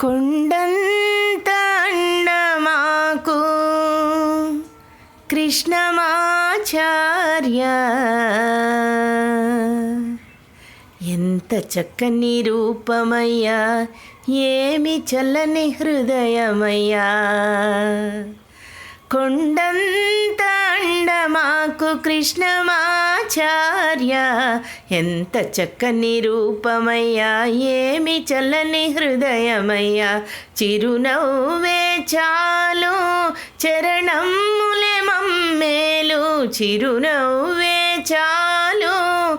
కొండంత అండమాకు కృష్ణమాచార్య. ఎంత చక్కని రూపమయ్యా ఏమి చల్లని హృదయమయ్యా. కొండంత అండమాకు ఆచార్య. ఎంత చక్కని రూపమయ్యా ఏమి చల్లని హృదయమయ్యా. చిరునవ్వే చాలు చరణములే మమ్మేలు. చిరునవ్వే చాలు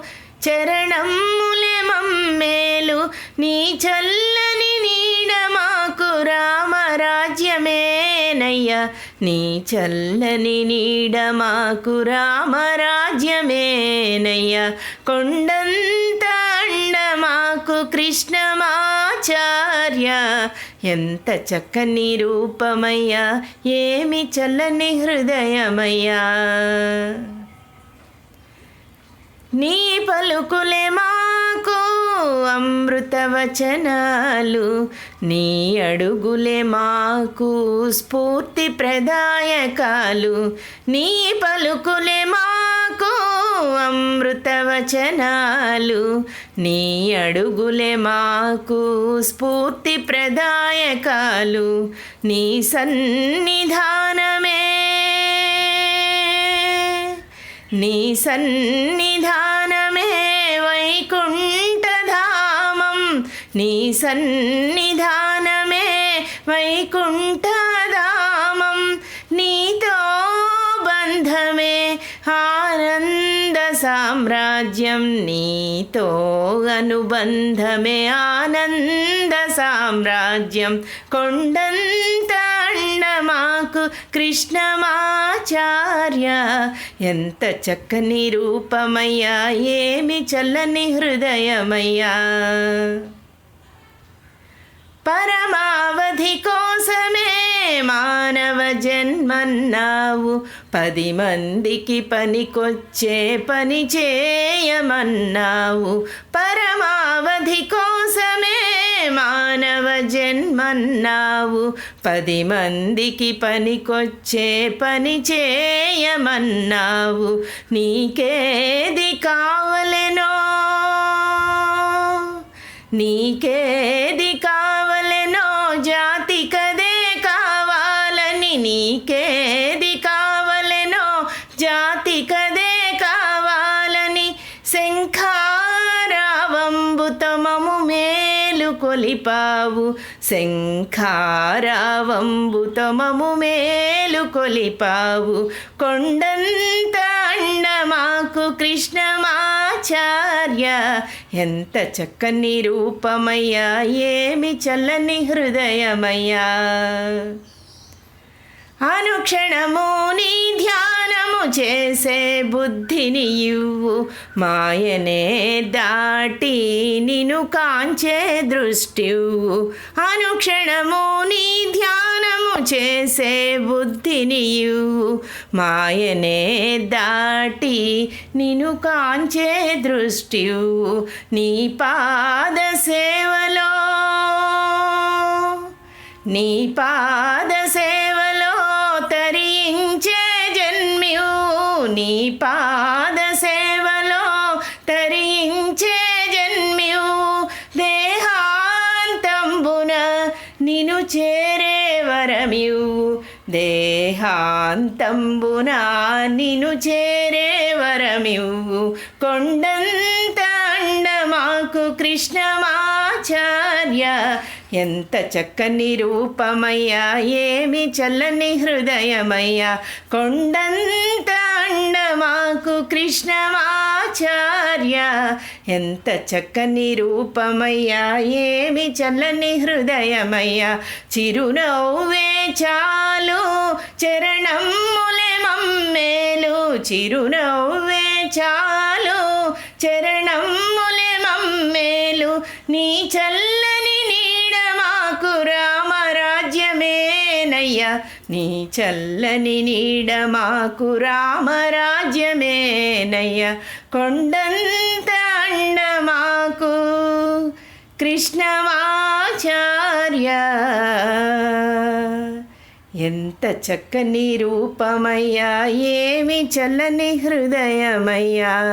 చరణములే మమ్మేలు. నీ చల్లని నీడ మాకు రామరాజ్యమేనయ్యా నీ చల్లని నీడ మాకు రామరాజ్యమేనయ్యా. కొండంత అండ మాకు కృష్ణమాచార్య. ఎంత చక్కని రూపమయ్యా ఏమి చల్లని హృదయమయ్యా. నీ పలుకులే మా అమృతవచనాలు నీ అడుగులే మాకు స్ఫూర్తి ప్రదాయకాలు. నీ పలుకులే మాకు అమృతవచనాలు. నీ అడుగులే మాకు స్ఫూర్తి ప్రదాయకాలు. నీ సన్నిధానమే. నీ సన్నిధానమే వైకుంఠ నీ సన్నిధానమే వైకుంఠధామం నీతో బంధమే ఆనంద సామ్రాజ్యం నీతో అనుబంధమే ఆనంద సామ్రాజ్యం. కొండంత మాకు కృష్ణమాచార్య ఎంత చక్కని రూపమయ్యా ఏమి చల్లని హృదయమయ్యా. పరమావధి కోసమే మానవ జన్మన్నావు. పది మందికి పనికొచ్చే పని చేయమన్నావు. పరమావధి కోసమే మానవ జన్మన్నావు. పది మందికి పనికొచ్చే పని చేయమన్నావు. నీకేది కావలెనో? నీకేది మేలు కొలిపావు శంఖారావంబుతమము మేలు కొలిపావు. కొండంత అండ మాకు కృష్ణమాచార్య. ఎంత చక్కని రూపమయ్యా ఏమి చల్లని హృదయమయ్యా. అనుక్షణము నీ ధ్యాన చేసే బుద్ధిని ఇవ్వు. మాయనే దాటి నిను కాంచే దృష్టివ్వు. అనుక్షణము నీ ధ్యానము చేసే బుద్ధిని ఇవ్వు. మాయనే దాటి నిను కాంచే దృష్టివ్వు. నీ పాద సేవలో నీ పాద నీ పాద సేవలో తరించే జన్మ్యు. దేహాంతంబున నిను చేరే వరమ్యు. దేహాంతంబున నిను చేరే వరమ్యు. కొండంత అండమాకు కృష్ణమాచార్య. ఎంత చక్కని రూపమయ్యా ఏమి చల్లని హృదయమయ్యా. కొండంత కృష్ణమాచార్య. ఎంత చక్కని రూపమయ్యా ఏమి చల్లని హృదయమయ్యా. చిరునవ్వే చాలు చరణములే మమ్మేలు. చిరునవ్వే చాలు చరణములే మమ్మేలు. నీ చల్ల నీ చల్లని నీడ మాకు రామరాజ్యమేనయ్యా. కొండంత అండ మాకు కృష్ణమాచార్య. ఎంత చక్కని రూపమయ్యా ఏమి చల్లని హృదయమయ్యా.